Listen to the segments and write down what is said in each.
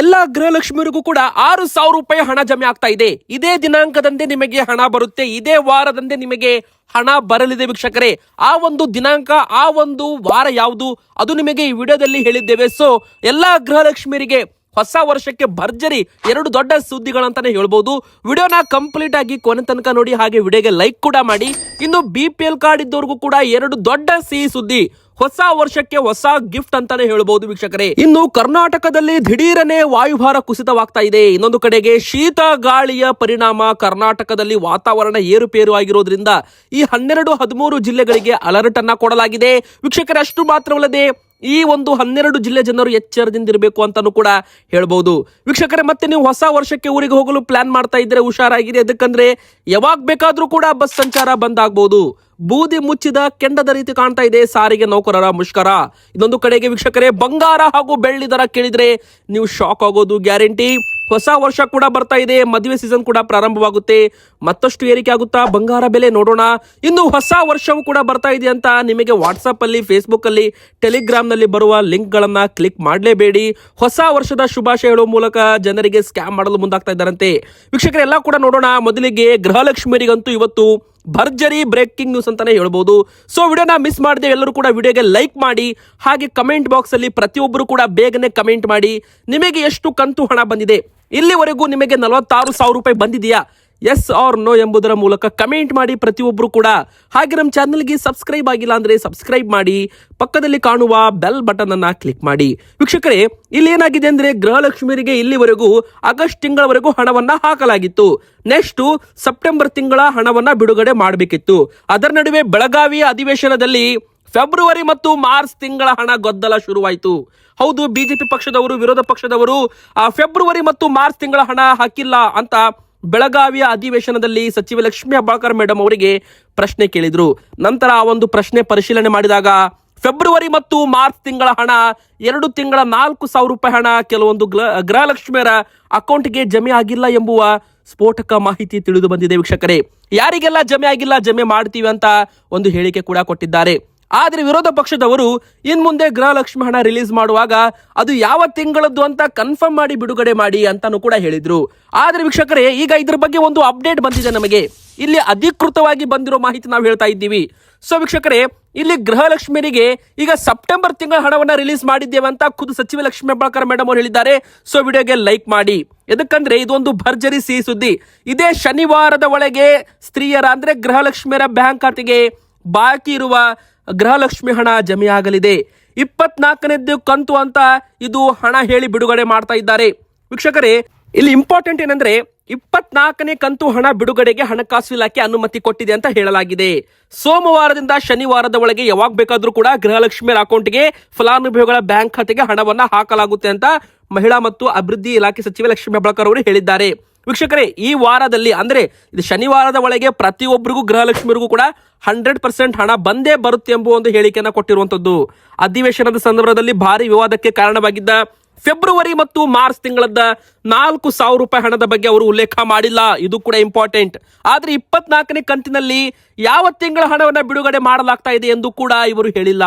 ಎಲ್ಲಾ ಗೃಹಲಕ್ಷ್ಮಿಯರಿಗೂ ಕೂಡ ಆರು ಸಾವಿರ ರೂಪಾಯಿ ಹಣ ಜಮೆ ಆಗ್ತಾ ಇದೆ. ಇದೇ ದಿನಾಂಕದಂದೇ ನಿಮಗೆ ಹಣ ಬರುತ್ತೆ. ಇದೇ ವಾರದಂದೇ ನಿಮಗೆ ಹಣ ಬರಲಿದೆ ವೀಕ್ಷಕರೇ. ಆ ಒಂದು ದಿನಾಂಕ, ಆ ಒಂದು ವಾರ ಯಾವುದು ಅದು ನಿಮಗೆ ಈ ವಿಡಿಯೋದಲ್ಲಿ ಹೇಳಿದ್ದೇವೆ. ಸೊ ಎಲ್ಲಾ ಗೃಹಲಕ್ಷ್ಮಿಯರಿಗೆ ಹೊಸ ವರ್ಷಕ್ಕೆ ಭರ್ಜರಿ ಎರಡು ದೊಡ್ಡ ಸುದ್ದಿಗಳಂತಾನೆ ಹೇಳ್ಬೋದು. ವಿಡಿಯೋನ ಕಂಪ್ಲೀಟ್ ಆಗಿ ಕೊನೆ ತನಕ ನೋಡಿ ಹಾಗೆ ವಿಡಿಯೋಗೆ ಲೈಕ್ ಕೂಡ ಮಾಡಿ. ಇನ್ನು ಬಿ ಪಿ ಎಲ್ ಕಾರ್ಡ್ ಇದ್ದವ್ರಿಗೂ ಕೂಡ ಎರಡು ದೊಡ್ಡ ಸಿಹಿ ಸುದ್ದಿ. ಹೊಸ ವರ್ಷಕ್ಕೆ ಹೊಸ ಗಿಫ್ಟ್ ಅಂತಾನೆ ಹೇಳಬಹುದು ವೀಕ್ಷಕರೇ. ಇನ್ನು ಕರ್ನಾಟಕದಲ್ಲಿ ದಿಢೀರನೆ ವಾಯುಭಾರ ಕುಸಿತವಾಗ್ತಾ ಇದೆ. ಇನ್ನೊಂದು ಕಡೆಗೆ ಶೀತ ಗಾಳಿಯ ಪರಿಣಾಮ ಕರ್ನಾಟಕದಲ್ಲಿ ವಾತಾವರಣ ಏರುಪೇರು ಆಗಿರೋದ್ರಿಂದ ಈ ಹನ್ನೆರಡು ಹದಿಮೂರು ಜಿಲ್ಲೆಗಳಿಗೆ ಅಲರ್ಟ್ ಅನ್ನ ಕೊಡಲಾಗಿದೆ. ವೀಕ್ಷಕರೇ, ಅಷ್ಟು ಮಾತ್ರವಲ್ಲದೆ ಈ ಒಂದು ಹನ್ನೆರಡು ಜಿಲ್ಲೆ ಜನರು ಎಚ್ಚರದಿಂದಿರಬೇಕು ಅಂತಾನು ಕೂಡ ಹೇಳ್ಬಹುದು ವೀಕ್ಷಕರೇ, ಮತ್ತೆ ನೀವು ಹೊಸ ವರ್ಷಕ್ಕೆ ಊರಿಗೆ ಹೋಗಲು ಪ್ಲಾನ್ ಮಾಡ್ತಾ ಇದ್ರೆ ಹುಷಾರಾಗಿದೆ ಅದಕ್ಕಂದ್ರೆ ಯಾವಾಗ ಬೇಕಾದ್ರೂ ಕೂಡ ಬಸ್ ಸಂಚಾರ ಬಂದ್ ಬೂದಿ ಮುಚ್ಚಿದ ಕೆಂಡದ ರೀತಿ ಕಾಣ್ತಾ ಇದೆ ಸಾರಿಗೆ ನೌಕರರ ಮುಷ್ಕರ. ಇದೊಂದು ಕಡೆಗೆ ವೀಕ್ಷಕರೇ, ಬಂಗಾರ ಹಾಗೂ ಬೆಳ್ಳಿ ದರ ಕೇಳಿದ್ರೆ ನೀವು ಶಾಕ್ ಆಗೋದು ಗ್ಯಾರಂಟಿ ಹೊಸ ವರ್ಷ ಕೂಡ ಬರ್ತಾ ಇದೆ, ಮದುವೆ ಸೀಸನ್ ಕೂಡ ಪ್ರಾರಂಭವಾಗುತ್ತೆ. ಮತ್ತಷ್ಟು ಏರಿಕೆ ಆಗುತ್ತಾ? ಬಂಗಾರ ಬೆಲೆ ನೋಡೋಣ. ಇನ್ನು ಹೊಸ ವರ್ಷವೂ ಕೂಡ ಬರ್ತಾ ಇದೆ ಅಂತ ನಿಮಗೆ ವಾಟ್ಸಪ್ ಅಲ್ಲಿ ಫೇಸ್ಬುಕ್ ಅಲ್ಲಿ ಟೆಲಿಗ್ರಾಮ್ನಲ್ಲಿ ಬರುವ ಲಿಂಕ್ ಗಳನ್ನ ಕ್ಲಿಕ್ ಮಾಡಲೇಬೇಡಿ. ಹೊಸ ವರ್ಷದ ಶುಭಾಶಯ ಮೂಲಕ ಜನರಿಗೆ ಸ್ಕ್ಯಾಮ್ ಮಾಡಲು ಮುಂದಾಗ್ತಾ ಇದ್ದಾರಂತೆ. ವೀಕ್ಷಕರೆಲ್ಲ ಕೂಡ ನೋಡೋಣ. ಮೊದಲಿಗೆ ಗೃಹಲಕ್ಷ್ಮಿಯರಿಗಂತೂ ಇವತ್ತು ಭರ್ಜರಿ ಬ್ರೇಕಿಂಗ್ ನ್ಯೂಸ್ ಅಂತಾನೆ ಹೇಳ್ಬೋದು. ಸೊ ವಿಡಿಯೋನ ಮಿಸ್ ಮಾಡಿದೆ ಎಲ್ಲರೂ ಕೂಡ ವಿಡಿಯೋಗೆ ಲೈಕ್ ಮಾಡಿ, ಹಾಗೆ ಕಮೆಂಟ್ ಬಾಕ್ಸ್ ಅಲ್ಲಿ ಪ್ರತಿಯೊಬ್ಬರು ಕೂಡ ಬೇಗನೆ ಕಮೆಂಟ್ ಮಾಡಿ. ನಿಮಗೆ ಎಷ್ಟು ಕಂತು ಹಣ ಬಂದಿದೆ? ಇಲ್ಲಿವರೆಗೂ ನಿಮಗೆ ನಲವತ್ತಾರು ಸಾವಿರ ರೂಪಾಯಿ ಬಂದಿದೆಯಾ? ಎಸ್ ಆರ್ ನೋ ಎಂಬುದರ ಮೂಲಕ ಕಮೆಂಟ್ ಮಾಡಿ ಪ್ರತಿಯೊಬ್ಬರು ಕೂಡ. ಹಾಗೆ ನಮ್ಮ ಚಾನಲ್ಗೆ ಸಬ್ಸ್ಕ್ರೈಬ್ ಆಗಿಲ್ಲ ಅಂದ್ರೆ ಸಬ್ಸ್ಕ್ರೈಬ್ ಮಾಡಿ, ಪಕ್ಕದಲ್ಲಿ ಕಾಣುವ ಬೆಲ್ ಬಟನ್ ಅನ್ನ ಕ್ಲಿಕ್ ಮಾಡಿ. ವೀಕ್ಷಕರೇ, ಇಲ್ಲಿ ಏನಾಗಿದೆ ಅಂದ್ರೆ ಗೃಹಲಕ್ಷ್ಮಿಯರಿಗೆ ಇಲ್ಲಿವರೆಗೂ ಆಗಸ್ಟ್ ತಿಂಗಳವರೆಗೂ ಹಣವನ್ನ ಹಾಕಲಾಗಿತ್ತು. ನೆಕ್ಸ್ಟ್ ಸೆಪ್ಟೆಂಬರ್ ತಿಂಗಳ ಹಣವನ್ನ ಬಿಡುಗಡೆ ಮಾಡಬೇಕಿತ್ತು. ಅದರ ನಡುವೆ ಬೆಳಗಾವಿಯ ಅಧಿವೇಶನದಲ್ಲಿ ಫೆಬ್ರವರಿ ಮತ್ತು ಮಾರ್ಚ್ ತಿಂಗಳ ಹಣ ಗೊದ್ದಲ ಶುರುವಾಯಿತು. ಹೌದು ಬಿಜೆಪಿ ಪಕ್ಷದವರು ವಿರೋಧ ಪಕ್ಷದವರು ಆ, ಫೆಬ್ರವರಿ ಮತ್ತು ಮಾರ್ಚ್ ತಿಂಗಳ ಹಣ ಹಾಕಿಲ್ಲ ಅಂತ ಬೆಳಗಾವಿಯ ಅಧಿವೇಶನದಲ್ಲಿ ಸಚಿವ ಲಕ್ಷ್ಮೀ ಹೆಬ್ಬಾಳ್ಕರ್ ಮೇಡಮ್ ಅವರಿಗೆ ಪ್ರಶ್ನೆ ಕೇಳಿದ್ರು. ನಂತರ ಆ ಒಂದು ಪ್ರಶ್ನೆ ಪರಿಶೀಲನೆ ಮಾಡಿದಾಗ ಫೆಬ್ರವರಿ ಮತ್ತು ಮಾರ್ಚ್ ತಿಂಗಳ ಹಣ ಎರಡು ತಿಂಗಳ ನಾಲ್ಕು ಸಾವಿರ ರೂಪಾಯಿ ಹಣ ಕೆಲವೊಂದು ಗೃಹ ಗೃಹಲಕ್ಷ್ಮಿಯರ ಅಕೌಂಟ್ಗೆ ಜಮೆ ಆಗಿಲ್ಲ ಎಂಬುವ ಸ್ಫೋಟಕ ಮಾಹಿತಿ ತಿಳಿದು ಬಂದಿದೆ ವೀಕ್ಷಕರೇ. ಯಾರಿಗೆಲ್ಲ ಜಮೆ ಆಗಿಲ್ಲ ಜಮೆ ಮಾಡ್ತೀವಿ ಅಂತ ಒಂದು ಹೇಳಿಕೆ ಕೂಡ ಕೊಟ್ಟಿದ್ದಾರೆ. ಆದ್ರೆ ವಿರೋಧ ಪಕ್ಷದವರು ಇನ್ ಮುಂದೆ ಗೃಹಲಕ್ಷ್ಮಿ ಹಣ ರಿಲೀಸ್ ಮಾಡುವಾಗ ಅದು ಯಾವ ತಿಂಗಳದ್ದು ಅಂತ ಕನ್ಫರ್ಮ್ ಮಾಡಿ ಬಿಡುಗಡೆ ಮಾಡಿ ಅಂತಾನು ಕೂಡ ಹೇಳಿದ್ರು. ಆದರೆ ವೀಕ್ಷಕರೇ, ಈಗ ಇದ್ರ ಬಗ್ಗೆ ಒಂದು ಅಪ್ಡೇಟ್ ಬಂದಿದೆ ನಮಗೆ. ಇಲ್ಲಿ ಅಧಿಕೃತವಾಗಿ ಬಂದಿರೋ ಮಾಹಿತಿ ನಾವು ಹೇಳ್ತಾ ಇದ್ದೀವಿ. ಸೊ ವೀಕ್ಷಕರೇ, ಇಲ್ಲಿ ಗೃಹಲಕ್ಷ್ಮಿಯರಿಗೆ ಈಗ ಸೆಪ್ಟೆಂಬರ್ ತಿಂಗಳ ಹಣವನ್ನ ರಿಲೀಸ್ ಮಾಡಿದ್ದೇವೆ ಅಂತ ಖುದ್ದು ಸಚಿವ ಲಕ್ಷ್ಮೀ ಹೆಬ್ಬಾಳ್ಕರ್ ಮೇಡಮ್ ಅವರು ಹೇಳಿದ್ದಾರೆ. ಸೊ ವಿಡಿಯೋಗೆ ಲೈಕ್ ಮಾಡಿ. ಎದಕ್ಕಂದ್ರೆ ಇದೊಂದು ಭರ್ಜರಿ ಸಿಹಿ ಸುದ್ದಿ. ಇದೇ ಶನಿವಾರದ ಒಳಗೆ ಸ್ತ್ರೀಯರ ಅಂದ್ರೆ ಗೃಹಲಕ್ಷ್ಮಿಯರ ಬ್ಯಾಂಕ್ ಖಾತೆಗೆ ಬಾಕಿ ಇರುವ ಗೃಹಲಕ್ಷ್ಮಿ ಹಣ ಜಮೆಯಾಗಲಿದೆ. ಇಪ್ಪತ್ನಾಲ್ಕನೇದ್ದು ಕಂತು ಅಂತ ಇದು ಹಣ ಹೇಳಿ ಬಿಡುಗಡೆ ಮಾಡ್ತಾ ಇದ್ದಾರೆ. ವೀಕ್ಷಕರೇ, ಇಲ್ಲಿ ಇಂಪಾರ್ಟೆಂಟ್ ಏನಂದ್ರೆ ಇಪ್ಪತ್ನಾಲ್ಕನೇ ಕಂತು ಹಣ ಬಿಡುಗಡೆಗೆ ಹಣಕಾಸು ಇಲಾಖೆ ಅನುಮತಿ ಕೊಟ್ಟಿದೆ ಅಂತ ಹೇಳಲಾಗಿದೆ. ಸೋಮವಾರದಿಂದ ಶನಿವಾರದ ಒಳಗೆ ಯಾವಾಗ ಬೇಕಾದರೂ ಕೂಡ ಗೃಹಲಕ್ಷ್ಮಿಯರ ಅಕೌಂಟ್ಗೆ ಫಲಾನುಭವಿಗಳ ಬ್ಯಾಂಕ್ ಖಾತೆಗೆ ಹಣವನ್ನ ಹಾಕಲಾಗುತ್ತೆ ಅಂತ ಮಹಿಳಾ ಮತ್ತು ಅಭಿವೃದ್ಧಿ ಇಲಾಖೆ ಸಚಿವೆ ಲಕ್ಷ್ಮೀ ಹೆಬ್ಬಾಳ್ಕರ್ ಅವರು ಹೇಳಿದ್ದಾರೆ. ವೀಕ್ಷಕರೇ, ಈ ವಾರದಲ್ಲಿ ಅಂದರೆ ಇದು ಶನಿವಾರದ ಒಳಗೆ ಪ್ರತಿಯೊಬ್ಬರಿಗೂ ಗೃಹಲಕ್ಷ್ಮಿಯರಿಗೂ ಕೂಡ ಹಂಡ್ರೆಡ್ ಪರ್ಸೆಂಟ್ ಹಣ ಬಂದೇ ಬರುತ್ತೆ ಎಂಬ ಒಂದು ಹೇಳಿಕೆಯನ್ನು ಕೊಟ್ಟಿರುವಂತದ್ದು ಅಧಿವೇಶನದ ಸಂದರ್ಭದಲ್ಲಿ ಭಾರಿ ವಿವಾದಕ್ಕೆ ಕಾರಣವಾಗಿದ್ದ ಫೆಬ್ರವರಿ ಮತ್ತು ಮಾರ್ಚ್ ತಿಂಗಳದ ನಾಲ್ಕು ಸಾವಿರ ರೂಪಾಯಿ ಹಣದ ಬಗ್ಗೆ ಅವರು ಉಲ್ಲೇಖ ಮಾಡಿಲ್ಲ. ಇದು ಕೂಡ ಇಂಪಾರ್ಟೆಂಟ್ ಆದರೆ ಇಪ್ಪತ್ನಾಲ್ಕನೇ ಕಂತಿನಲ್ಲಿ ಯಾವ ತಿಂಗಳ ಹಣವನ್ನು ಬಿಡುಗಡೆ ಮಾಡಲಾಗ್ತಾ ಇದೆ ಎಂದು ಕೂಡ ಇವರು ಹೇಳಿಲ್ಲ.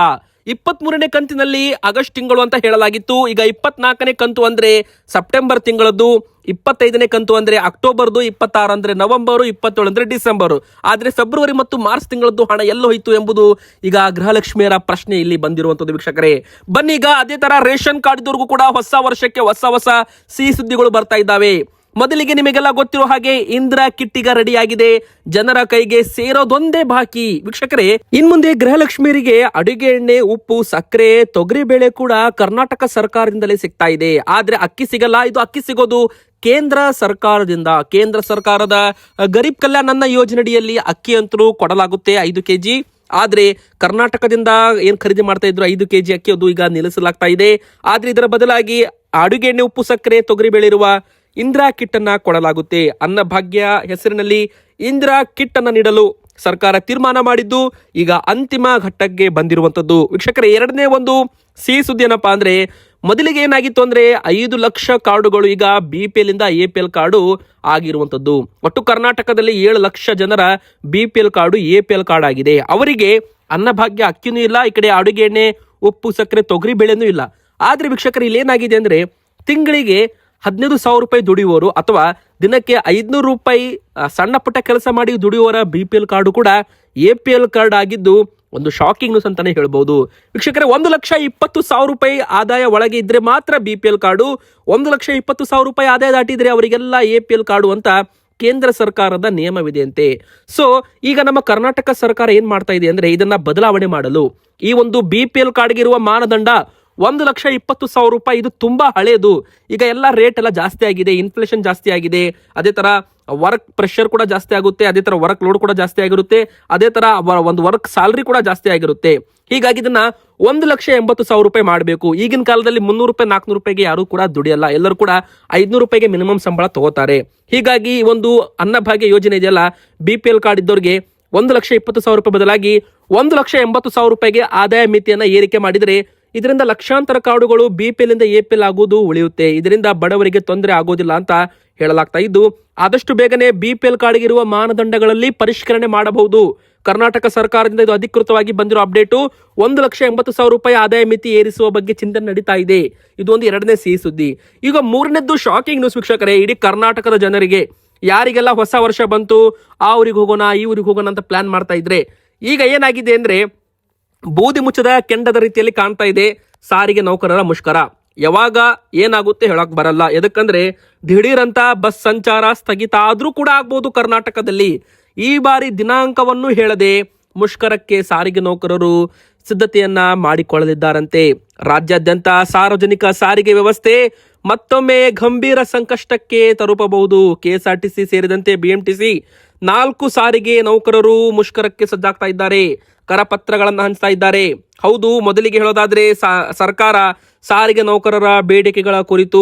ಇಪ್ಪತ್ತ್ ಮೂರನೇ ಕಂತಿನಲ್ಲಿ ಆಗಸ್ಟ್ ತಿಂಗಳು ಅಂತ ಹೇಳಲಾಗಿತ್ತು. ಈಗ ಇಪ್ಪತ್ನಾಲ್ಕನೇ ಕಂತು ಅಂದ್ರೆ ಸೆಪ್ಟೆಂಬರ್ ತಿಂಗಳದ್ದು, ಇಪ್ಪತ್ತೈದನೇ ಕಂತು ಅಂದ್ರೆ ಅಕ್ಟೋಬರ್ದು, ಇಪ್ಪತ್ತಾರು ಅಂದ್ರೆ ನವೆಂಬರ್, ಇಪ್ಪತ್ತೇಳು ಅಂದ್ರೆ ಡಿಸೆಂಬರ್. ಆದ್ರೆ ಫೆಬ್ರವರಿ ಮತ್ತು ಮಾರ್ಚ್ ತಿಂಗಳದ್ದು ಹಣ ಎಲ್ಲ ಹೋಯಿತು ಎಂಬುದು ಈಗ ಗೃಹಲಕ್ಷ್ಮಿಯರ ಪ್ರಶ್ನೆ ಇಲ್ಲಿ ಬಂದಿರುವಂತದ್ದು ವೀಕ್ಷಕರೇ. ಬನ್ನಿ ಈಗ ಅದೇ ತರ ರೇಷನ್ ಕಾರ್ಡ್ ಇದ್ದವ್ರಿಗೂ ಕೂಡ ಹೊಸ ವರ್ಷಕ್ಕೆ ಹೊಸ ಹೊಸ ಸಿಹಿ ಸುದ್ದಿಗಳು ಬರ್ತಾ ಇದ್ದಾವೆ. ಮೊದಲಿಗೆ ನಿಮಗೆಲ್ಲ ಗೊತ್ತಿರೋ ಹಾಗೆ ಇಂದ್ರ ಕಿಟ್ಟಿಗ ರೆಡಿಯಾಗಿದೆ. ಜನರ ಕೈಗೆ ಸೇರೋದೊಂದೇ ಬಾಕಿ. ವೀಕ್ಷಕರೇ, ಇನ್ಮುಂದೆ ಗೃಹಲಕ್ಷ್ಮಿಯರಿಗೆ ಅಡುಗೆ ಎಣ್ಣೆ, ಉಪ್ಪು, ಸಕ್ಕರೆ, ತೊಗರಿ ಬೇಳೆ ಕೂಡ ಕರ್ನಾಟಕ ಸರ್ಕಾರದಿಂದಲೇ ಸಿಗ್ತಾ ಇದೆ. ಆದ್ರೆ ಅಕ್ಕಿ ಸಿಗಲ್ಲ, ಇದು ಅಕ್ಕಿ ಸಿಗೋದು ಕೇಂದ್ರ ಸರ್ಕಾರದಿಂದ. ಕೇಂದ್ರ ಸರ್ಕಾರದ ಗರೀಬ್ ಕಲ್ಯಾಣ ಅನ್ನ ಯೋಜನೆಯಡಿಯಲ್ಲಿ ಅಕ್ಕಿ ಅಂತರೂ ಕೊಡಲಾಗುತ್ತೆ ಐದು ಕೆಜಿ ಆದ್ರೆ ಕರ್ನಾಟಕದಿಂದ ಏನ್ ಖರೀದಿ ಮಾಡ್ತಾ ಇದ್ರು ಐದು ಕೆಜಿ ಅಕ್ಕಿ ಅದು ಈಗ ನಿಲ್ಲಿಸಲಾಗ್ತಾ ಇದೆ. ಆದ್ರೆ ಇದರ ಬದಲಾಗಿ ಅಡುಗೆ ಎಣ್ಣೆ, ಉಪ್ಪು, ಸಕ್ಕರೆ, ತೊಗರಿ ಬೆಳೆ ಇರುವ ಇಂದಿರಾ ಕಿಟ್ ಅನ್ನ ಕೊಡಲಾಗುತ್ತೆ ಅನ್ನಭಾಗ್ಯ ಹೆಸರಿನಲ್ಲಿ ಇಂದಿರಾ ಕಿಟ್ ಅನ್ನ ನೀಡಲು ಸರ್ಕಾರ ತೀರ್ಮಾನ ಮಾಡಿದ್ದು, ಈಗ ಅಂತಿಮ ಘಟ್ಟಕ್ಕೆ ಬಂದಿರುವಂತದ್ದು ವೀಕ್ಷಕರ, ಎರಡನೇ ಒಂದು ಸಿಹಿ ಸುದ್ದಿ ಏನಪ್ಪಾ ಅಂದ್ರೆ, ಮೊದಲಿಗೆ ಏನಾಗಿತ್ತು ಅಂದ್ರೆ, ಐದು ಲಕ್ಷ ಕಾರ್ಡುಗಳು ಈಗ ಬಿ ಪಿ ಎಲ್ ಇಂದ ಎ ಪಿ ಎಲ್ ಕಾರ್ಡು ಆಗಿರುವಂತದ್ದು ಒಟ್ಟು ಕರ್ನಾಟಕದಲ್ಲಿ ಏಳು ಲಕ್ಷ ಜನರ B P L card A P L card ಆಗಿದೆ. ಅವರಿಗೆ ಅನ್ನಭಾಗ್ಯ ಅಕ್ಕಿನೂ ಇಲ್ಲ, ಈ ಕಡೆ ಅಡುಗೆ ಎಣ್ಣೆ, ಉಪ್ಪು, ಸಕ್ಕರೆ, ತೊಗರಿ, ಬೇಳೆನೂ ಇಲ್ಲ. ಆದರೆ ವೀಕ್ಷಕರು ಇಲ್ಲಿ ಏನಾಗಿದೆ ಅಂದ್ರೆ, ತಿಂಗಳಿಗೆ ಹದಿನೈದು ಸಾವಿರ ರೂಪಾಯಿ ದುಡಿಯುವವರು ಅಥವಾ ದಿನಕ್ಕೆ ಐದ್ನೂರು ರೂಪಾಯಿ ಸಣ್ಣ ಪುಟ್ಟ ಕೆಲಸ ಮಾಡಿ ದುಡಿಯುವವರ ಬಿ ಪಿ ಎಲ್ ಕಾರ್ಡು ಕೂಡ ಎ ಪಿ ಎಲ್ ಕಾರ್ಡ್ ಆಗಿದ್ದು ಒಂದು ಶಾಕಿಂಗ್ ನ್ಯೂಸ್ ಅಂತಾನೆ ಹೇಳ್ಬೋದು. ವೀಕ್ಷಕರೇ, ಒಂದು ಲಕ್ಷ ಇಪ್ಪತ್ತು ಸಾವಿರ ರೂಪಾಯಿ ಆದಾಯ ಒಳಗೆ ಇದ್ರೆ ಮಾತ್ರ ಬಿ ಪಿ ಎಲ್ ಕಾರ್ಡು. ಒಂದು ಲಕ್ಷ ಇಪ್ಪತ್ತು ಸಾವಿರ ರೂಪಾಯಿ ಆದಾಯ ದಾಟಿದ್ರೆ ಅವರಿಗೆಲ್ಲ ಎ ಪಿ ಎಲ್ ಕಾರ್ಡು ಅಂತ ಕೇಂದ್ರ ಸರ್ಕಾರದ ನಿಯಮವಿದೆಯಂತೆ. ಸೊ ಈಗ ನಮ್ಮ ಕರ್ನಾಟಕ ಸರ್ಕಾರ ಏನ್ ಮಾಡ್ತಾ ಇದೆ ಅಂದ್ರೆ ಇದನ್ನ ಬದಲಾವಣೆ ಮಾಡಲು. ಈ ಒಂದು ಬಿ ಪಿ ಎಲ್ ಕಾರ್ಡ್ಗಿರುವ ಮಾನದಂಡ ಒಂದು ಲಕ್ಷ ಇಪ್ಪತ್ತು ಸಾವಿರ ರೂಪಾಯಿ. ಇದು ತುಂಬಾ ಹಳೇದು. ಈಗ ಎಲ್ಲ ರೇಟ್ ಎಲ್ಲ ಜಾಸ್ತಿ ಆಗಿದೆ ಇನ್ಫ್ಲೇಷನ್ ಜಾಸ್ತಿ ಆಗಿದೆ. ಅದೇ ತರ ವರ್ಕ್ ಪ್ರೆಷರ್ ಕೂಡ ಜಾಸ್ತಿ ಆಗುತ್ತೆ, ಅದೇ ತರ ವರ್ಕ್ ಲೋಡ್ ಕೂಡ ಜಾಸ್ತಿ ಆಗಿರುತ್ತೆ, ಅದೇ ತರ ಒಂದು ವರ್ಕ್ ಸ್ಯಾಲ್ರಿ ಕೂಡ ಜಾಸ್ತಿ ಆಗಿರುತ್ತೆ. ಹೀಗಾಗಿ ಇದನ್ನ ಒಂದು ಲಕ್ಷ ಎಂಬತ್ತು ಸಾವಿರ ರೂಪಾಯಿ ಮಾಡಬೇಕು. ಈಗಿನ ಕಾಲದಲ್ಲಿ ಮುನ್ನೂರು ರೂಪಾಯಿ, ನಾಲ್ಕುನೂರು ರೂಪಾಯಿಗೆ ಯಾರು ಕೂಡ ದುಡಿಯಲ್ಲ. ಎಲ್ಲರೂ ಕೂಡ ಐದ್ನೂರು ರೂಪಾಯಿಗೆ ಮಿನಿಮಮ್ ಸಂಬಳ ತಗೋತಾರೆ. ಹೀಗಾಗಿ ಒಂದು ಅನ್ನಭಾಗ್ಯ ಯೋಜನೆ ಇದೆಯಲ್ಲ ಬಿ ಪಿ ಎಲ್ ಕಾರ್ಡ್ ಇದ್ದವ್ರಿಗೆ ಒಂದು ಲಕ್ಷ ಇಪ್ಪತ್ತು ಸಾವಿರ ರೂಪಾಯಿ ಬದಲಾಗಿ ಒಂದು ಲಕ್ಷ ಎಂಬತ್ತು ಸಾವಿರ ರೂಪಾಯಿಗೆ ಆದಾಯ ಮಿತಿಯನ್ನು ಏರಿಕೆ ಮಾಡಿದರೆ ಇದರಿಂದ ಲಕ್ಷಾಂತರ ಕಾರ್ಡುಗಳು ಬಿ ಪಿ ಎಲ್ ಇಂದ ಎ ಪಿ ಎಲ್ ಆಗುವುದು ಉಳಿಯುತ್ತೆ. ಇದರಿಂದ ಬಡವರಿಗೆ ತೊಂದರೆ ಆಗೋದಿಲ್ಲ ಅಂತ ಹೇಳಲಾಗ್ತಾ ಇದ್ದು, ಆದಷ್ಟು ಬೇಗನೆ ಬಿಪಿಎಲ್ ಕಾರ್ಡ್ಗಿರುವ ಮಾನದಂಡಗಳಲ್ಲಿ ಪರಿಷ್ಕರಣೆ ಮಾಡಬಹುದು. ಕರ್ನಾಟಕ ಸರ್ಕಾರದಿಂದ ಇದು ಅಧಿಕೃತವಾಗಿ ಬಂದಿರೋ ಅಪ್ಡೇಟು, ಒಂದು ಲಕ್ಷ ಎಂಬತ್ತು ಸಾವಿರ ರೂಪಾಯಿ ಆದಾಯ ಮಿತಿ ಏರಿಸುವ ಬಗ್ಗೆ ಚಿಂತನೆ ನಡೀತಾ ಇದೆ. ಇದು ಒಂದು ಎರಡನೇ ಸಿಹಿ ಸುದ್ದಿ. ಈಗ ಮೂರನೇದ್ದು ಶಾಕಿಂಗ್ ನ್ಯೂಸ್ ವೀಕ್ಷಕರೇ, ಇಡೀ ಕರ್ನಾಟಕದ ಜನರಿಗೆ. ಯಾರಿಗೆಲ್ಲ ಹೊಸ ವರ್ಷ ಬಂತು, ಆ ಊರಿಗೆ ಹೋಗೋಣ, ಈ ಊರಿಗೆ ಹೋಗೋಣ ಅಂತ ಪ್ಲಾನ್ ಮಾಡ್ತಾ ಇದ್ರೆ, ಈಗ ಏನಾಗಿದೆ ಅಂದ್ರೆ ಬೂದಿ ಮುಚ್ಚದ ಕೆಂಡದ ರೀತಿಯಲ್ಲಿ ಕಾಣ್ತಾ ಇದೆ. ಸಾರಿಗೆ ನೌಕರರ ಮುಷ್ಕರ. ಯಾವಾಗ ಏನಾಗುತ್ತೆ ಹೇಳಕ್ ಬರಲ್ಲ. ಎದಕ್ಕಂದ್ರೆ ದಿಢೀರಂತ ಬಸ್ ಸಂಚಾರ ಸ್ಥಗಿತ ಆದ್ರೂ ಕೂಡ ಆಗ್ಬೋದು ಕರ್ನಾಟಕದಲ್ಲಿ. ಈ ಬಾರಿ ದಿನಾಂಕವನ್ನು ಹೇಳದೆ ಮುಷ್ಕರಕ್ಕೆ ಸಾರಿಗೆ ನೌಕರರು ಸಿದ್ಧತೆಯನ್ನ ಮಾಡಿಕೊಳ್ಳಲಿದ್ದಾರಂತೆ. ರಾಜ್ಯಾದ್ಯಂತ ಸಾರ್ವಜನಿಕ ಸಾರಿಗೆ ವ್ಯವಸ್ಥೆ ಮತ್ತೊಮ್ಮೆ ಗಂಭೀರ ಸಂಕಷ್ಟಕ್ಕೆ ತಲುಪಬಹುದು. ಕೆಎಸ್ಆರ್ಟಿಸಿ ಸೇರಿದಂತೆ ಬಿಎಂಟಿಸಿ ನಾಲ್ಕು ಸಾರಿಗೆ ನೌಕರರು ಮುಷ್ಕರಕ್ಕೆ ಸಜ್ಜಾಗ್ತಾ ಇದ್ದಾರೆ. ಕರಪತ್ರಗಳನ್ನು ಹಂಚ್ತಾ ಇದ್ದಾರೆ. ಹೌದು, ಮೊದಲಿಗೆ ಹೇಳೋದಾದ್ರೆ ಸರ್ಕಾರ ಸಾರಿಗೆ ನೌಕರರ ಬೇಡಿಕೆಗಳ ಕುರಿತು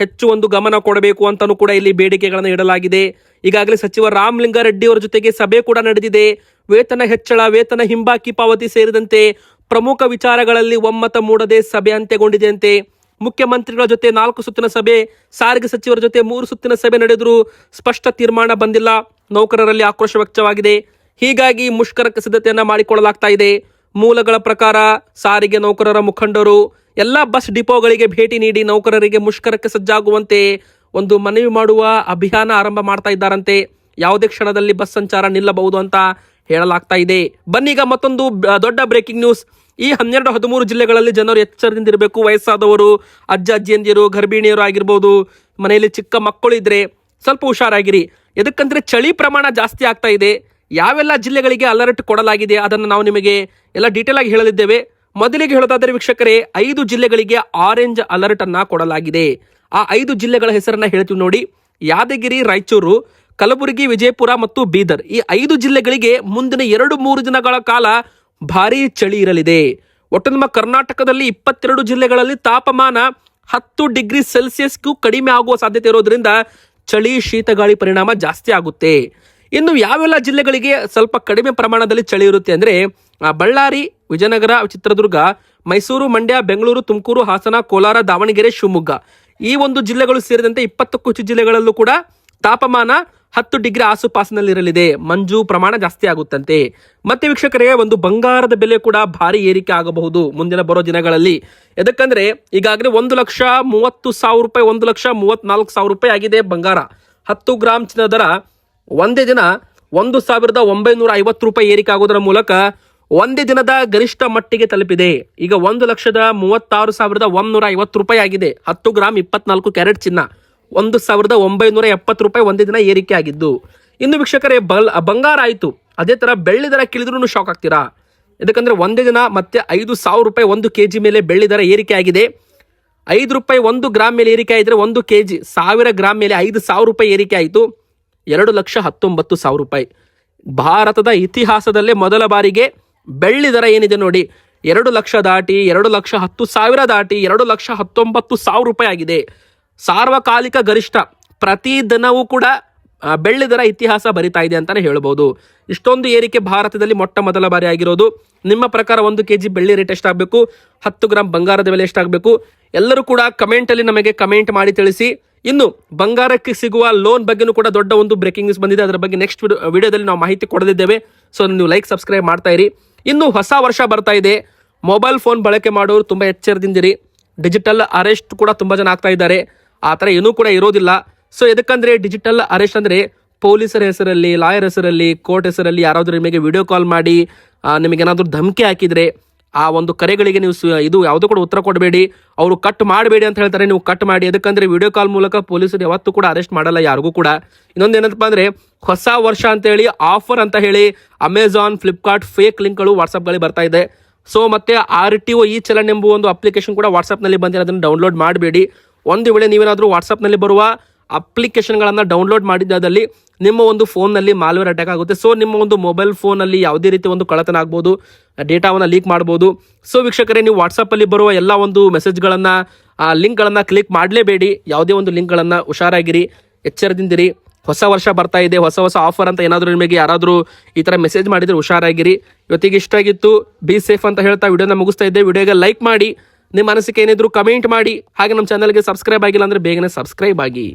ಹೆಚ್ಚು ಒಂದು ಗಮನ ಕೊಡಬೇಕು ಅಂತಲೂ ಕೂಡ ಇಲ್ಲಿ ಬೇಡಿಕೆಗಳನ್ನು ಇಡಲಾಗಿದೆ. ಈಗಾಗಲೇ ಸಚಿವ ರಾಮಲಿಂಗಾರೆಡ್ಡಿ ಅವರ ಜೊತೆಗೆ ಸಭೆ ಕೂಡ ನಡೆದಿದೆ. ವೇತನ ಹೆಚ್ಚಳ, ವೇತನ ಹಿಂಬಾಕಿ ಪಾವತಿ ಸೇರಿದಂತೆ ಪ್ರಮುಖ ವಿಚಾರಗಳಲ್ಲಿ ಒಮ್ಮತ ಮೂಡದೆ ಸಭೆ ಅಂತ್ಯಗೊಂಡಿದೆಯಂತೆ. ಮುಖ್ಯಮಂತ್ರಿಗಳ ಜೊತೆ ನಾಲ್ಕು ಸುತ್ತಿನ ಸಭೆ, ಸಾರಿಗೆ ಸಚಿವರ ಜೊತೆ ಮೂರು ಸುತ್ತಿನ ಸಭೆ ನಡೆದರೂ ಸ್ಪಷ್ಟ ತೀರ್ಮಾನ ಬಂದಿಲ್ಲ. ನೌಕರರಲ್ಲಿ ಆಕ್ರೋಶ ವ್ಯಕ್ತವಾಗಿದೆ. ಹೀಗಾಗಿ ಮುಷ್ಕರಕ್ಕೆ ಸಿದ್ಧತೆಯನ್ನ ಮಾಡಿಕೊಳ್ಳಲಾಗ್ತಾ ಇದೆ. ಮೂಲಗಳ ಪ್ರಕಾರ ಸಾರಿಗೆ ನೌಕರರ ಮುಖಂಡರು, ಎಲ್ಲ ಬಸ್ ಡಿಪೋಗಳಿಗೆ ಭೇಟಿ ನೀಡಿ ನೌಕರರಿಗೆ ಮುಷ್ಕರಕ್ಕೆ ಸಜ್ಜಾಗುವಂತೆ ಒಂದು ಮನವಿ ಮಾಡುವ ಅಭಿಯಾನ ಆರಂಭ ಮಾಡ್ತಾ ಇದ್ದಾರಂತೆ. ಯಾವುದೇ ಕ್ಷಣದಲ್ಲಿ ಬಸ್ ಸಂಚಾರ ನಿಲ್ಲಬಹುದು ಅಂತ ಹೇಳಲಾಗ್ತಾ ಇದೆ. ಬನ್ನೀಗ ಮತ್ತೊಂದು ದೊಡ್ಡ ಬ್ರೇಕಿಂಗ್ ನ್ಯೂಸ್. ಈ ಹನ್ನೆರಡು ಹದಿಮೂರು ಜಿಲ್ಲೆಗಳಲ್ಲಿ ಜನರು ಎಚ್ಚರದಿಂದ ಇರಬೇಕು ವಯಸ್ಸಾದವರು, ಅಜ್ಜ, ಅಜ್ಜಿಯಂದಿರು, ಗರ್ಭಿಣಿಯರು ಆಗಿರ್ಬೋದು. ಮನೆಯಲ್ಲಿ ಚಿಕ್ಕ ಮಕ್ಕಳು ಇದ್ರೆ ಸ್ವಲ್ಪ ಹುಷಾರಾಗಿರಿ. ಎದಕ್ಕಂದ್ರೆ ಚಳಿ ಪ್ರಮಾಣ ಜಾಸ್ತಿ ಆಗ್ತಾ ಇದೆ. ಯಾವೆಲ್ಲ ಜಿಲ್ಲೆಗಳಿಗೆ ಅಲರ್ಟ್ ಕೊಡಲಾಗಿದೆ ಅದನ್ನು ನಾವು ನಿಮಗೆ ಎಲ್ಲ ಡೀಟೇಲ್ ಆಗಿ ಹೇಳಲಿದ್ದೇವೆ. ಮೊದಲಿಗೆ ಹೇಳೋದಾದರೆ ವೀಕ್ಷಕರೇ, ಐದು ಜಿಲ್ಲೆಗಳಿಗೆ ಆರೆಂಜ್ ಅಲರ್ಟ್ ಅನ್ನ ಕೊಡಲಾಗಿದೆ. ಆ ಐದು ಜಿಲ್ಲೆಗಳ ಹೆಸರನ್ನ ಹೇಳ್ತೀವಿ ನೋಡಿ. ಯಾದಗಿರಿ, ರಾಯಚೂರು, ಕಲಬುರಗಿ, ವಿಜಯಪುರ ಮತ್ತು ಬೀದರ್. ಈ ಐದು ಜಿಲ್ಲೆಗಳಿಗೆ ಮುಂದಿನ ಎರಡು ಮೂರು ದಿನಗಳ ಕಾಲ ಭಾರೀ ಚಳಿ ಇರಲಿದೆ. ಒಟ್ಟು ನಮ್ಮ ಕರ್ನಾಟಕದಲ್ಲಿ ಇಪ್ಪತ್ತೆರಡು ಜಿಲ್ಲೆಗಳಲ್ಲಿ ತಾಪಮಾನ ಹತ್ತು ಡಿಗ್ರಿ ಸೆಲ್ಸಿಯಸ್ಗೂ ಕಡಿಮೆ ಆಗುವ ಸಾಧ್ಯತೆ ಇರೋದ್ರಿಂದ ಚಳಿ ಶೀತ ಗಾಳಿ ಪರಿಣಾಮ ಜಾಸ್ತಿ ಆಗುತ್ತೆ. ಇನ್ನು ಯಾವೆಲ್ಲ ಜಿಲ್ಲೆಗಳಿಗೆ ಸ್ವಲ್ಪ ಕಡಿಮೆ ಪ್ರಮಾಣದಲ್ಲಿ ಚಳಿ ಇರುತ್ತೆ ಅಂದ್ರೆ ಬಳ್ಳಾರಿ, ವಿಜಯನಗರ, ಚಿತ್ರದುರ್ಗ, ಮೈಸೂರು, ಮಂಡ್ಯ, ಬೆಂಗಳೂರು, ತುಮಕೂರು, ಹಾಸನ, ಕೋಲಾರ, ದಾವಣಗೆರೆ, ಶಿವಮೊಗ್ಗ. ಈ ಒಂದು ಜಿಲ್ಲೆಗಳು ಸೇರಿದಂತೆ ಇಪ್ಪತ್ತಕ್ಕೂ ಹೆಚ್ಚು ಜಿಲ್ಲೆಗಳಲ್ಲೂ ಕೂಡ ತಾಪಮಾನ ಹತ್ತು ಡಿಗ್ರಿ ಆಸುಪಾಸಿನಲ್ಲಿರಲಿದೆ. ಮಂಜು ಪ್ರಮಾಣ ಜಾಸ್ತಿ ಆಗುತ್ತಂತೆ. ಮತ್ತೆ ವೀಕ್ಷಕರಿಗೆ ಒಂದು ಬಂಗಾರದ ಬೆಲೆ ಕೂಡ ಭಾರಿ ಏರಿಕೆ ಆಗಬಹುದು. ಮುಂದಿನ ಬರೋ ದಿನಗಳಲ್ಲಿ. ಯಾಕಂದ್ರೆ ಈಗಾಗಲೇ ಒಂದು ಲಕ್ಷ ಮೂವತ್ತು ಸಾವಿರ ರೂಪಾಯಿ, ಒಂದು ಲಕ್ಷ ಮೂವತ್ನಾಲ್ಕು ಸಾವಿರ ರೂಪಾಯಿ ಆಗಿದೆ ಬಂಗಾರ. ಹತ್ತು ಗ್ರಾಮ್ ಚಿನ್ನದ ದರ ಒಂದೇ ದಿನ ಒಂದು ಸಾವಿರದ ಒಂಬೈನೂರ ಐವತ್ತು ರೂಪಾಯಿ ಏರಿಕೆ ಆಗೋದರ ಮೂಲಕ ಒಂದೇ ದಿನದ ಗರಿಷ್ಠ ಮಟ್ಟಿಗೆ ತಲುಪಿದೆ. ಈಗ ಒಂದು ಲಕ್ಷದ ಮೂವತ್ತಾರು ಸಾವಿರದ ಒಂದೂರ ಐವತ್ತು ರೂಪಾಯಿ ಆಗಿದೆ. ಹತ್ತು ಗ್ರಾಮ್ ಇಪ್ಪತ್ನಾಲ್ಕು ಕ್ಯಾರೆಟ್ ಚಿನ್ನ. ಒಂದು ಸಾವಿರದ ಒಂಬೈನೂರ ಎಪ್ಪತ್ತು ರೂಪಾಯಿ ಒಂದೇ ದಿನ ಏರಿಕೆ ಆಗಿದ್ದು. ಇನ್ನು ವೀಕ್ಷಕರೇ ಬಲ್ ಬಂಗಾರ ಆಯಿತು. ಅದೇ ಥರ ಬೆಳ್ಳಿ ದರ ಕಿಳಿದ್ರೂ ಶಾಕ್ ಆಗ್ತೀರಾ? ಯಾಕಂದರೆ ಒಂದೇ ದಿನ ಮತ್ತೆ ಐದು ಸಾವಿರ ರೂಪಾಯಿ ಒಂದು ಕೆ ಜಿ ಮೇಲೆ ಬೆಳ್ಳಿ ದರ ಏರಿಕೆ ಆಗಿದೆ. ಐದು ರೂಪಾಯಿ ಒಂದು ಗ್ರಾಮ್ ಮೇಲೆ ಏರಿಕೆ ಆಯಿದ್ರೆ ಒಂದು ಕೆ ಜಿ ಸಾವಿರ ಗ್ರಾಮ್ ಮೇಲೆ ಐದು ಸಾವಿರ ರೂಪಾಯಿ ಏರಿಕೆ ಆಯಿತು. ಎರಡು ಲಕ್ಷ ಹತ್ತೊಂಬತ್ತು ಸಾವಿರ ರೂಪಾಯಿ. ಭಾರತದ ಇತಿಹಾಸದಲ್ಲೇ ಮೊದಲ ಬಾರಿಗೆ ಬೆಳ್ಳಿ ದರ ಏನಿದೆ ನೋಡಿ. ಎರಡು ಲಕ್ಷ ದಾಟಿ, ಎರಡು ಲಕ್ಷ ಹತ್ತು ಸಾವಿರ ದಾಟಿ, ಎರಡು ಲಕ್ಷ ಹತ್ತೊಂಬತ್ತು ಸಾವಿರ ರೂಪಾಯಿ ಆಗಿದೆ. ಸಾರ್ವಕಾಲಿಕ ಗರಿಷ್ಠ ಪ್ರತಿ ದಿನವೂ ಕೂಡ ಬೆಳ್ಳಿ ದರ ಇತಿಹಾಸ ಬರಿತಾ ಇದೆ ಅಂತಾನೆ ಹೇಳ್ಬೋದು. ಇಷ್ಟೊಂದು ಏರಿಕೆ ಭಾರತದಲ್ಲಿ ಮೊಟ್ಟ ಮೊದಲ ಬಾರಿ ಆಗಿರೋದು. ನಿಮ್ಮ ಪ್ರಕಾರ ಒಂದು ಕೆ ಜಿ ಬೆಳ್ಳಿ ರೇಟ್ ಎಷ್ಟಾಗಬೇಕು? ಹತ್ತು ಗ್ರಾಮ್ ಬಂಗಾರದ ಬೆಲೆ ಎಷ್ಟಾಗಬೇಕು? ಎಲ್ಲರೂ ಕೂಡ ಕಮೆಂಟಲ್ಲಿ ನಮಗೆ ಕಮೆಂಟ್ ಮಾಡಿ ತಿಳಿಸಿ. ಇನ್ನು, ಬಂಗಾರಕ್ಕೆ ಸಿಗುವ ಲೋನ್ ಬಗ್ಗೆನೂ ಕೂಡ ದೊಡ್ಡ ಒಂದು ಬ್ರೇಕಿಂಗ್ ನ್ಯೂಸ್ ಬಂದಿದೆ. ಅದರ ಬಗ್ಗೆ ನೆಕ್ಸ್ಟ್ ವಿಡಿಯೋದಲ್ಲಿ ನಾವು ಮಾಹಿತಿ ಕೊಡದಿದ್ದೇವೆ. ಸೊ ನೀವು ಲೈಕ್ ಸಬ್ಸ್ಕ್ರೈಬ್ ಮಾಡ್ತಾ ಇರಿ. ಇನ್ನು ಹೊಸ ವರ್ಷ ಬರ್ತಾ ಇದೆ. ಮೊಬೈಲ್ ಫೋನ್ ಬಳಕೆ ಮಾಡೋರು ತುಂಬ ಎಚ್ಚರದಿಂದಿರಿ. ಡಿಜಿಟಲ್ ಅರೆಸ್ಟ್ ಕೂಡ ತುಂಬ ಜನ ಆಗ್ತಾ ಇದ್ದಾರೆ. ಆ ಥರ ಏನೂ ಕೂಡ ಇರೋದಿಲ್ಲ. ಸೊ ಎದಕ್ಕಂದ್ರೆ ಡಿಜಿಟಲ್ ಅರೆಸ್ಟ್ ಅಂದರೆ ಪೊಲೀಸರ ಹೆಸರಲ್ಲಿ ಲಾಯರ್ ಹೆಸರಲ್ಲಿ ಕೋರ್ಟ್ ಹೆಸರಲ್ಲಿ ಯಾರಾದರೂ ನಿಮಗೆ ವಿಡಿಯೋ ಕಾಲ್ ಮಾಡಿ ನಿಮಗೇನಾದರೂ ಧಮಕಿ ಹಾಕಿದರೆ ಆ ಒಂದು ಕರೆಗಳಿಗೆ ನೀವು ಇದು ಯಾವುದೂ ಕೂಡ ಉತ್ತರ ಕೊಡಬೇಡಿ. ಅವರು ಕಟ್ ಮಾಡಬೇಡಿ ಅಂತ ಹೇಳ್ತಾರೆ, ನೀವು ಕಟ್ ಮಾಡಿ. ಅದಕ್ಕಂದರೆ ವಿಡಿಯೋ ಕಾಲ್ ಮೂಲಕ ಪೊಲೀಸರು ಯಾವತ್ತೂ ಕೂಡ ಅರೆಸ್ಟ್ ಮಾಡಲ್ಲ ಯಾರಿಗೂ ಕೂಡ. ಇನ್ನೊಂದು ಏನಂತಪ್ಪ ಅಂದರೆ ಹೊಸ ವರ್ಷ ಅಂತೇಳಿ ಆಫರ್ ಅಂತ ಹೇಳಿ ಅಮೆಝಾನ್ ಫ್ಲಿಪ್ಕಾರ್ಟ್ ಫೇಕ್ ಲಿಂಕ್ಗಳು ವಾಟ್ಸಪ್ಗಳಿಗೆ ಬರ್ತಾ ಇದೆ. ಸೊ ಮತ್ತೆ ಆರ್ ಟಿ ಒ ಈ ಚಲನ್ ಎಂಬ ಒಂದು ಅಪ್ಲಿಕೇಶನ್ ಕೂಡ ವಾಟ್ಸಪ್ನಲ್ಲಿ ಬಂದಿರೋದನ್ನು ಡೌನ್ಲೋಡ್ ಮಾಡಬೇಡಿ. ಒಂದು ವೇಳೆ ನೀವೇನಾದರೂ ವಾಟ್ಸಪ್ನಲ್ಲಿ ಬರುವ ಅಪ್ಲಿಕೇಶನ್ಗಳನ್ನು ಡೌನ್ಲೋಡ್ ಮಾಡಿದ್ದಾದಲ್ಲಿ ನಿಮ್ಮ ಒಂದು ಫೋನ್ನಲ್ಲಿ ಮಾಲ್ವೇರ್ ಅಟ್ಯಾಕ್ ಆಗುತ್ತೆ. ಸೊ, ನಿಮ್ಮ ಒಂದು ಮೊಬೈಲ್ ಫೋನಲ್ಲಿ ಯಾವುದೇ ರೀತಿ ಒಂದು ಕಳತನ ಆಗ್ಬೋದು, ಡೇಟಾವನ್ನು ಲೀಕ್ ಮಾಡ್ಬೋದು. ಸೊ, ವೀಕ್ಷಕರೇ, ನೀವು ವಾಟ್ಸಪ್ಪಲ್ಲಿ ಬರುವ ಎಲ್ಲ ಒಂದು ಮೆಸೇಜ್ಗಳನ್ನು ಲಿಂಕ್ಗಳನ್ನು ಕ್ಲಿಕ್ ಮಾಡಲೇಬೇಡಿ. ಯಾವುದೇ ಒಂದು ಲಿಂಕ್ಗಳನ್ನು ಹುಷಾರಾಗಿರಿ, ಎಚ್ಚರದಿಂದಿರಿ. ಹೊಸ ವರ್ಷ ಬರ್ತಾ ಇದೆ, ಹೊಸ ಹೊಸ ಆಫರ್ ಅಂತ ಏನಾದರೂ ನಿಮಗೆ ಯಾರಾದರೂ ಈ ಥರ ಮೆಸೇಜ್ ಮಾಡಿದರೆ ಹುಷಾರಾಗಿರಿ. ಇವತ್ತಿಗೆ ಇಷ್ಟ ಆಗಿತ್ತು, ಬಿ ಸೇಫ್ ಅಂತ ಹೇಳ್ತಾ ವಿಡಿಯೋನ ಮುಗಿಸ್ತಾ ಇದ್ದೆ. ವಿಡಿಯೋಗೆ ಲೈಕ್ ಮಾಡಿ ನಿಮ್ಮ ಮನಸ್ಸಿಗೆ ಏನಿದ್ರು ಕಮೆಂಟ್ ಮಾಡಿ. ಹಾಗೆ ನಮ್ಮ ಚಾನಲ್ಗೆ ಸಬ್ಸ್ಕ್ರೈಬ್ ಆಗಿಲ್ಲ ಅಂದರೆ ಬೇಗನೆ ಸಬ್ಸ್ಕ್ರೈಬ್ ಆಗಿ.